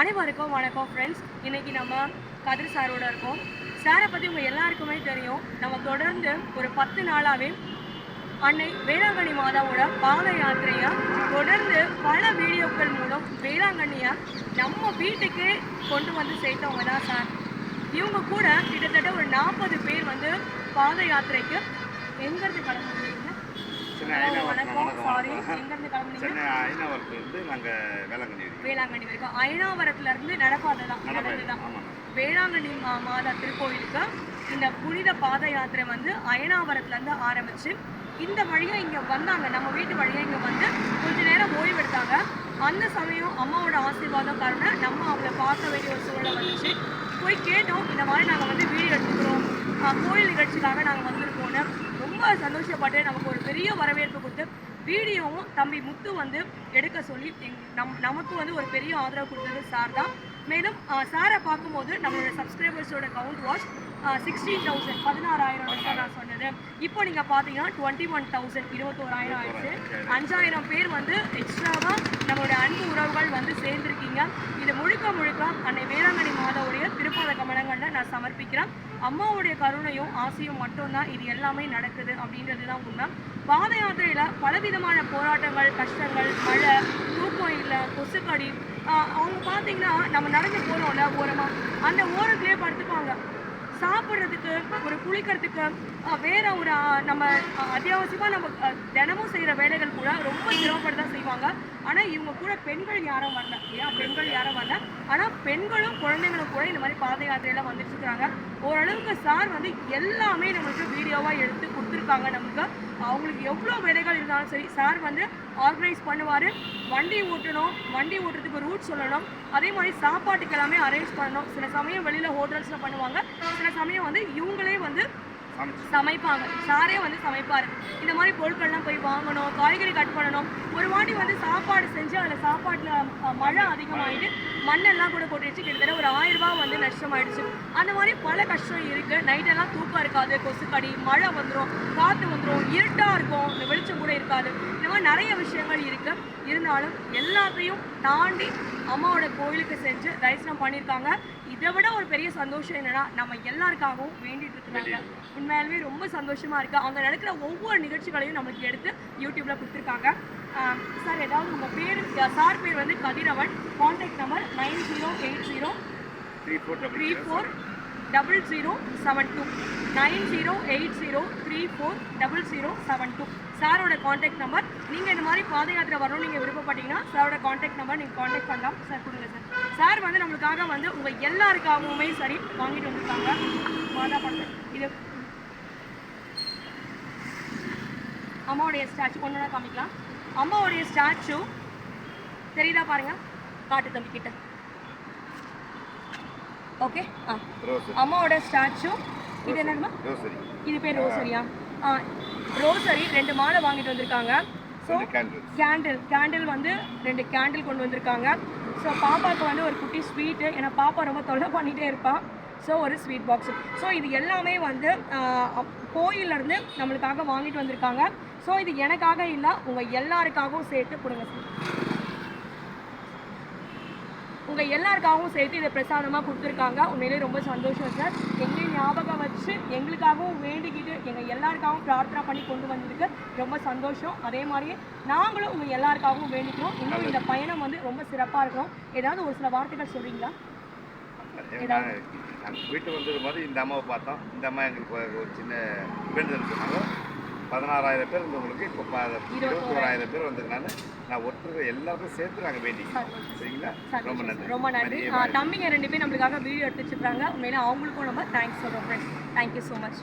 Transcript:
அனைவருக்கும் வணக்கம் ஃப்ரெண்ட்ஸ் இன்னைக்கு நம்ம கதிர் சாரோட இருக்கோம். சாரை பற்றி உங்கள் எல்லாருக்குமே தெரியும். நம்ம தொடர்ந்து ஒரு பத்து நாளாகவே அன்னை வேளாங்கண்ணி மாதாவோட பாத யாத்திரையை தொடர்ந்து பல வீடியோக்கள் மூலம் வேளாங்கண்ணியை நம்ம வீட்டுக்கு கொண்டு வந்து சேர்த்தவங்க தான் சார் இவங்க கூட கிட்டத்தட்ட ஒரு நாற்பது பேர் வந்து பாத யாத்திரைக்கு எங்கேருந்து கிளம்புறீங்க சென்னை வேளாங்கண்ணி வேளாங்கண்ணி வரைக்கும். ஐநாவரத்துல இருந்து நடப்பாதை தான் நடந்து நடப்பாதை தான். ஆமாம். வேளாங்கண்ணி மாதா திருக்கோயிலுக்கு இந்த புனித பாத யாத்திரை வந்து அயனாவரத்துல இருந்து ஆரம்பிச்சு இந்த வழியா இங்க வந்தாங்க. நம்ம வீட்டு வழியா இங்க வந்து கொஞ்ச நேரம் ஓய்வு எடுத்தாங்க அந்த சமயம் அம்மாவோட ஆசீர்வாதம் காரணம் நம்ம அவங்கள பார்க்க வேண்டிய ஒரு சூழலை வந்துச்சு. போய் கேட்டோம் இந்த மாதிரி நாங்கள் வந்து வீடியோ எடுத்துக்கிறோம் கோயில் நிகழ்ச்சிக்காக நாங்கள் வந்திருக்கோம்னு. ரொம்ப சந்தோஷப்பட்டு நமக்கு ஒரு பெரிய வரவேற்பு கொடுத்து வீடியோவும் தம்பி முத்து வந்து எடுக்க சொல்லி எங் நம் நமக்கு வந்து ஒரு பெரிய ஆதரவு கொடுத்தது சார் தான். மேலும் சாரை பார்க்கும்போது நம்மளோட சப்ஸ்கிரைபர்ஸோட கவுண்ட் வாஷ் சிக்ஸ்டீன் தௌசண்ட் பதினாறாயிரம் தான் நான் சொன்னது. இப்போ நீங்கள் பார்த்தீங்கன்னா டுவெண்ட்டி ஒன் தௌசண்ட் இருபத்தோராயிரம் ஆயிடுச்சு. அஞ்சாயிரம் பேர் வந்து எக்ஸ்ட்ராவாக நம்மளோட அன்பு உறவுகள் வந்து சேர்ந்துருக்கீங்க. இது முழுக்க முழுக்க அன்னை வேளாங்கண்ணி மாதாவுடைய திருப்பாத கமலங்களில் நான் சமர்ப்பிக்கிறேன். அம்மாவுடைய கருணையும் ஆசையும் மட்டும்தான் இது எல்லாமே நடக்குது அப்படின்றது தான் உண்மை. பாத யாத்திரையில் பலவிதமான போராட்டங்கள் கஷ்டங்கள் மழை தூக்கம் இல்லை கொசுக்கடி அவங்க பார்த்தீங்கன்னா நம்ம நடந்து போகிறோம்ல ஓரமாக அந்த ஓரத்துலேயே படுத்துப்பாங்க. சாப்பிட்றதுக்கு ஒரு குளிக்கிறதுக்கு வேற ஒரு நம்ம அத்தியாவசியமாக நம்ம தினமும் செய்கிற வேலைகள் கூட ரொம்ப சிரமப்பட்டு தான் செய்வாங்க. ஆனால் இவங்க கூட பெண்கள் யாரும் வரல. இல்லையா? பெண்கள் யாரும் வரல. ஆனால் பெண்களும் குழந்தைங்களும் கூட இந்த மாதிரி பாத யாத்திரையெல்லாம் வந்துட்டு இருக்காங்க. ஓரளவுக்கு சார் வந்து எல்லாமே நம்மளுக்கு வீடியோவாக எடுத்து கொடுத்துருக்காங்க நமக்கு அவங்களுக்கு எவ்வளோ வேலைகள் இருந்தாலும் சரி சார் வந்து ஆர்கனைஸ் பண்ணுவார். வண்டி ஓட்டணும் வண்டி ஓட்டுறதுக்கு ரூட் சொல்லணும். அதே மாதிரி சாப்பாட்டுக்கு எல்லாமே அரேஞ்ச் பண்ணணும். சில சமயம் வெளியில் ஹோட்டல்ஸில் பண்ணுவாங்க. சில சமயம் வந்து இவங்களே வந்து சமைப்பாங்க. சாரே வந்து சமைப்பார். இந்த மாதிரி பொருட்கள்லாம் போய் வாங்கணும் காய்கறி கட் பண்ணணும். ஒரு வாட்டி வந்து சாப்பாடு செஞ்சு அதில் சாப்பாட்டில் மழை அதிகமாகிட்டு மண்ணெல்லாம் கூட கொட்டிடுச்சு கிட்டத்தட்ட ஒரு ஆயிரம் ரூபாய் வந்து நஷ்டமாயிடுச்சு. அந்த மாதிரி பல கஷ்டம் இருக்கு. நைட்டெல்லாம் தூக்கம் இருக்காது. கொசுக்கடி மழை வந்துடும் காற்று வந்துடும் இருட்டாக இருக்கும். இந்த வெளிச்சம் கூட இருக்காது. இந்த மாதிரி நிறைய விஷயங்கள் இருக்கு. இருந்தாலும் எல்லாத்தையும் தாண்டி அம்மாவோட கோயிலுக்கு செஞ்சு தரிசனம் பண்ணியிருக்காங்க. இதை விட ஒரு பெரிய சந்தோஷம் என்னன்னா நம்ம எல்லாருக்காகவும் வேண்டிட்டு இருக்கிறாங்க. உண்மையாலுமே ரொம்ப சந்தோஷமா இருக்கு. அங்க நடக்கிற ஒவ்வொரு நிகழ்ச்சிகளையும் நம்மளுக்கு எடுத்து யூடியூப்ல கொடுத்துருக்காங்க. சார் ஏதாவது உங்க பேர் சார் பேர் வந்து Kathiravan. Contact number nine zero eight zero three four three four double zero seven two. Nine zero eight zero three four double zero seven two. சாரோட காண்டாக்ட் நம்பர் நீங்கள் இந்த மாதிரி பாத யாத்திரை வரணும் நீங்கள் விருப்பப்பட்டீங்கன்னா சாரோட காண்டாக்ட் நம்பர் நீங்கள் காண்டாக்ட் பண்ணலாம். சார் கொடுங்க சார் சார் வந்து நம்மளுக்காக வந்து உங்கள் எல்லாருக்காகவுமே சரி வாங்கிட்டு வந்திருக்காங்க. மாதா பட்டு இது அம்மாவுடைய ஸ்டாச்சு ஒன்று காமிக்கலாம். அம்மாவுடைய ஸ்டாச்சு தெரியுதா பாருங்க. காட்டு தம்பி கிட்ட. ஓகே ஆ. அம்மாவோட ஸ்டாச்சு இது என்னதுமா ரோசரி இது பேர் ரோசரியா? ஆ ரோசரி ரெண்டு மாலை வாங்கிட்டு வந்திருக்காங்க. ஸோ கேண்டில் கேண்டில் வந்து ரெண்டு கேண்டில் கொண்டு வந்திருக்காங்க. ஸோ பாப்பாவுக்கு வந்து ஒரு குட்டி ஸ்வீட்டு ஏன்னா பாப்பா ரொம்ப தொல்லை பண்ணிகிட்டே இருப்பான் ஸோ ஒரு ஸ்வீட் பாக்ஸ் ஸோ இது எல்லாமே வந்து கோயிலேருந்து நம்மளுக்காக வாங்கிட்டு வந்திருக்காங்க. ஸோ இது எனக்காக இல்லை உங்கள் எல்லாருக்காகவும் சேர்த்து கொடுங்க. சார் உங்கள் எல்லாருக்காகவும் சேர்த்து இதை பிரசாதமாக கொடுத்துருக்காங்க. உண்மையிலே ரொம்ப சந்தோஷம் சார். எங்களையும் ஞாபகம் வச்சு எங்களுக்காகவும் வேண்டிக்கிட்டு எங்கள் எல்லாருக்காகவும் பிரார்த்தனை பண்ணி கொண்டு வந்திருக்கு ரொம்ப சந்தோஷம். அதே மாதிரியே நாங்களும் உங்கள் எல்லாருக்காகவும் வேண்டிக்கிறோம். இன்னும் இந்த பயணம் வந்து ரொம்ப சிறப்பாக இருக்கும். ஏதாவது ஒரு சில வார்த்தைகள் சொல்கிறீங்களா நாங்கள் வீட்டு வந்தது மாதிரி இந்த அம்மாவை பார்த்தோம். இந்த அம்மா எங்களுக்கு ஒரு- ஒரு சின்ன வேண்டுதல் சொன்னாங்க. பதினாறாயிரம் பேர் இருந்தவங்களுக்கு இப்போ ப இருபத்தோராயிரம். பேர் வந்ததுனால நான் ஒருத்தர் எல்லாருக்கும் சேர்த்து நாங்கள் வேண்டிக்கிறோம் சரிங்களா? ரொம்ப நன்றி. ரொம்ப நன்றி. தம்பிங்க ரெண்டு பேர் நம்மளுக்காக வீடியோ எடுத்து வச்சுருக்காங்க. உண்மையிலே அவங்களுக்கும் ரொம்ப தேங்க்ஸ் சொல்கிறோம் ஃப்ரெண்ட்ஸ் தேங்க்யூ ஸோ மச்